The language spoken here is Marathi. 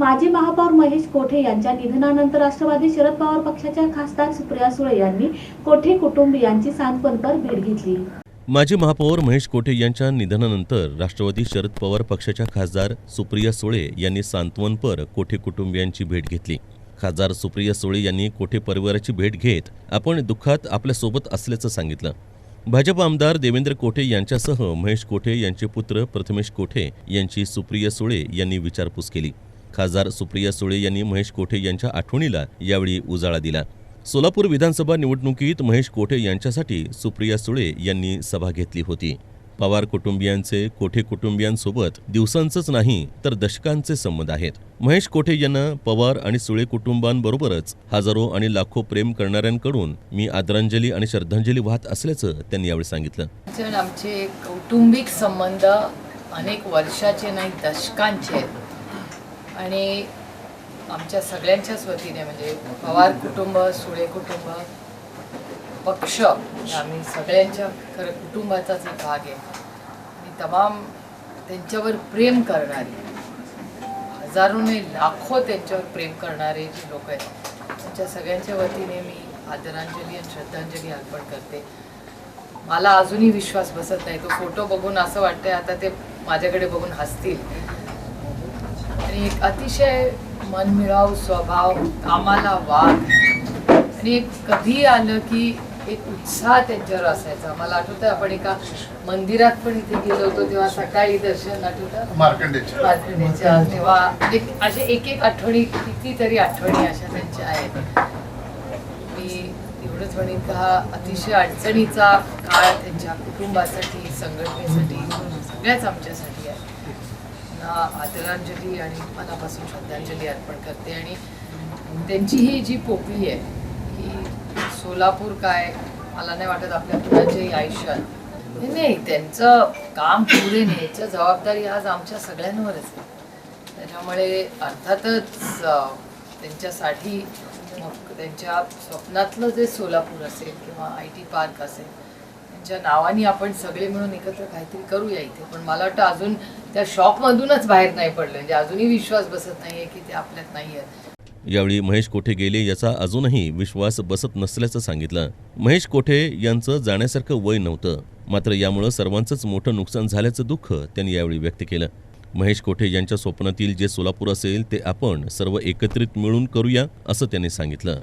माजी महापौर महेश कोठे यांच्या निधनानंतर राष्ट्रवादी शरद पवार पक्षाच्या खासदार सुप्रिया सुळे यांनी कोठे कुटुंबियांची सांत्वनपर भेट घेतली? माजी महापौर महेश कोठे यांच्या निधनानंतर राष्ट्रवादी शरद पवार पक्षाच्या खासदार सुप्रिया सुळे यांनी सांत्वनपर कोठे कुटुंबियांची भेट घेतली? खासदार सुप्रिया सुळे यांनी कोठे परिवाराची भेट घेत आपण दुःखात आपल्यासोबत असल्याचं सांगितलं. भाजप आमदार देवेंद्र कोठे यांच्यासह महेश कोठे यांचे पुत्र प्रथमेश कोठे यांची सुप्रिया सुळे यांनी विचारपूस केली. खासदार सुप्रिया सुळे यांनी महेश कोठे यांच्या आठवणीला यावेळी उजाळा दिला. सोलापूर विधानसभा निवडणुकीत महेश कोठे यांच्यासाठी सुप्रिया सुळे यांनी सभा घेतली होती. पवार कुटुंबियांचे कोठे कुटुंबियांसोबत दिवसांचंच नाही तर दशकांचे संबंध आहेत. महेश कोठे यांना पवार आणि सुळे कुटुंबांबरोबरच हजारो आणि लाखो प्रेम करणाऱ्यांकडून मी आदरांजली आणि श्रद्धांजली वाहत असल्याचं त्यांनी यावेळी सांगितलं. आमचे कौटुंबिक संबंध अनेक वर्षाचे नाही दशकांचे आहेत. आणि आमच्या सगळ्यांच्याच वतीने म्हणजे पवार कुटुंब सुळे कुटुंब पक्ष आम्ही सगळ्यांच्या खरं कुटुंबाचाच एक भाग आहे. आणि तमाम त्यांच्यावर प्रेम करणारे हजारोने लाखो त्यांच्यावर प्रेम करणारे जे लोक आहेत त्यांच्या सगळ्यांच्या वतीने मी आदरांजली आणि श्रद्धांजली अर्पण करते. मला अजूनही विश्वास बसत नाही. तो फोटो बघून असं वाटतंय आता ते माझ्याकडे बघून हसतील. आणि एक अतिशय मनमिळाऊ स्वभाव कामाला वाघ आणि एक कधी आलं की एक उत्साह त्यांच्यावर असायचा. मला आठवतं आपण एका मंदिरात पण इथे गेलो होतो तेव्हा सकाळी दर्शन आठवतं? मार्कंडेच्या. तेव्हा एक असे एक एक आठवणी कितीतरी आठवणी अशा त्यांच्या आहेत. मी एवढंच म्हणेन का हा अतिशय अडचणीचा काळ त्यांच्या कुटुंबासाठी संघटनेसाठी सगळ्याच आमच्यासाठी आहे. त्यांना आदरांजली आणि मनापासून श्रद्धांजली अर्पण करते. आणि त्यांची ही जी पोकळी आहे ही सोलापूर काय मला नाही वाटत आपल्या कुणाच्याही आयुष्यात. नाही, त्यांचं काम पुढे न्यायचं जबाबदारी आज आमच्या सगळ्यांवरच आहे. त्याच्यामुळे अर्थातच त्यांच्यासाठी मग त्यांच्या स्वप्नातलं जे सोलापूर असेल किंवा आय टी पार्क असेल त्यांच्या नावाने आपण सगळे मिळून एकत्र काहीतरी करूया इथे. पण मला वाटतं अजून त्या शॉपमधूनच बाहेर नाही पडलं. म्हणजे अजूनही विश्वास बसत नाहीये की ते आपल्यात नाही आहेत यावेळी महेश कोठे गेले याचा अजूनही विश्वास बसत नसल्याचं सांगितलं. महेश कोठे यांचं जाण्यासारखं वय नव्हतं. मात्र यामुळं सर्वांचंच मोठं नुकसान झाल्याचं दुःख त्यांनी यावेळी व्यक्त केलं. महेश कोठे यांच्या स्वप्नातील जे सोलापूर असेल ते आपण सर्व एकत्रित मिळून करूया असं त्यांनी सांगितलं.